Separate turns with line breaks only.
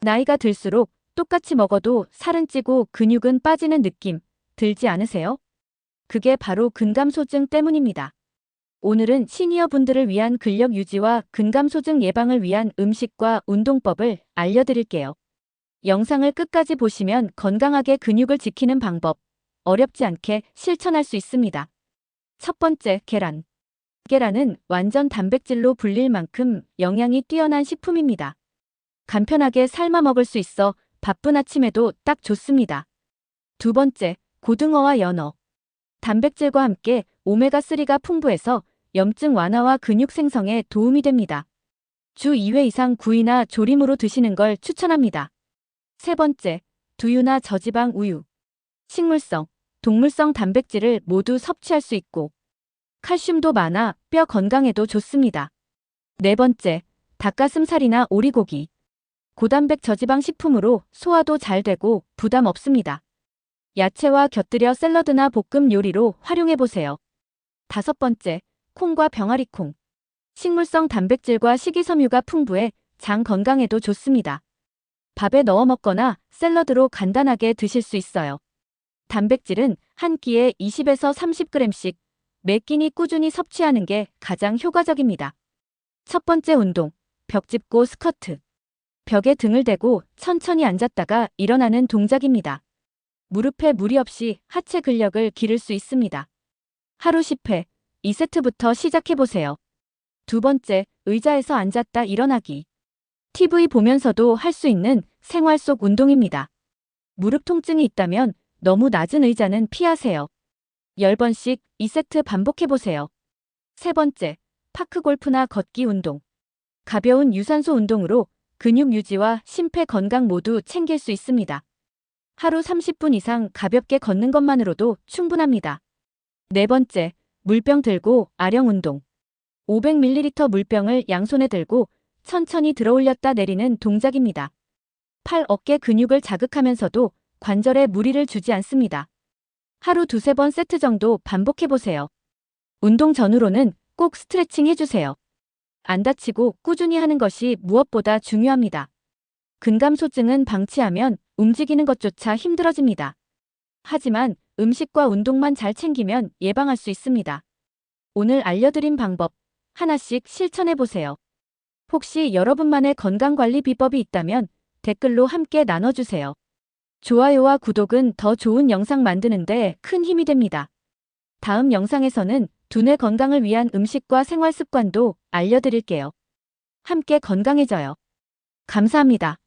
나이가 들수록 똑같이 먹어도 살은 찌고 근육은 빠지는 느낌 들지 않으세요? 그게 바로 근감소증 때문입니다. 오늘은 시니어 분들을 위한 근력 유지와 근감소증 예방을 위한 음식과 운동법을 알려드릴게요. 영상을 끝까지 보시면 건강하게 근육을 지키는 방법, 어렵지 않게 실천할 수 있습니다. 첫 번째, 계란. 계란은 완전 단백질로 불릴 만큼 영양이 뛰어난 식품입니다. 간편하게 삶아 먹을 수 있어 바쁜 아침에도 딱 좋습니다. 두 번째, 고등어와 연어. 단백질과 함께 오메가3가 풍부해서 염증 완화와 근육 생성에 도움이 됩니다. 주 2회 이상 구이나 조림으로 드시는 걸 추천합니다. 세 번째, 두유나 저지방 우유. 식물성, 동물성 단백질을 모두 섭취할 수 있고, 칼슘도 많아 뼈 건강에도 좋습니다. 네 번째, 닭가슴살이나 오리고기. 고단백 저지방 식품으로 소화도 잘 되고 부담 없습니다. 야채와 곁들여 샐러드나 볶음 요리로 활용해 보세요. 다섯 번째, 콩과 병아리콩. 식물성 단백질과 식이섬유가 풍부해 장 건강에도 좋습니다. 밥에 넣어 먹거나 샐러드로 간단하게 드실 수 있어요. 단백질은 한 끼에 20에서 30g씩 매 끼니 꾸준히 섭취하는 게 가장 효과적입니다. 첫 번째 운동, 벽 짚고 스쿼트. 벽에 등을 대고 천천히 앉았다가 일어나는 동작입니다. 무릎에 무리 없이 하체 근력을 기를 수 있습니다. 하루 10회, 2세트부터 시작해보세요. 두 번째, 의자에서 앉았다 일어나기. TV 보면서도 할 수 있는 생활 속 운동입니다. 무릎 통증이 있다면 너무 낮은 의자는 피하세요. 10번씩 2세트 반복해보세요. 세 번째, 파크 골프나 걷기 운동. 가벼운 유산소 운동으로 근육 유지와 심폐 건강 모두 챙길 수 있습니다. 하루 30분 이상 가볍게 걷는 것만으로도 충분합니다. 네 번째, 물병 들고 아령 운동. 500ml 물병을 양손에 들고 천천히 들어 올렸다 내리는 동작입니다. 팔 어깨 근육을 자극하면서도 관절에 무리를 주지 않습니다. 하루 두세 번 세트 정도 반복해보세요. 운동 전후로는 꼭 스트레칭 해주세요. 안 다치고 꾸준히 하는 것이 무엇보다 중요합니다. 근감소증은 방치하면 움직이는 것조차 힘들어집니다. 하지만 음식과 운동만 잘 챙기면 예방할 수 있습니다. 오늘 알려드린 방법 하나씩 실천해보세요. 혹시 여러분만의 건강관리 비법이 있다면 댓글로 함께 나눠주세요. 좋아요와 구독은 더 좋은 영상 만드는 데 큰 힘이 됩니다. 다음 영상에서는 두뇌 건강을 위한 음식과 생활 습관도 알려드릴게요. 함께 건강해져요. 감사합니다.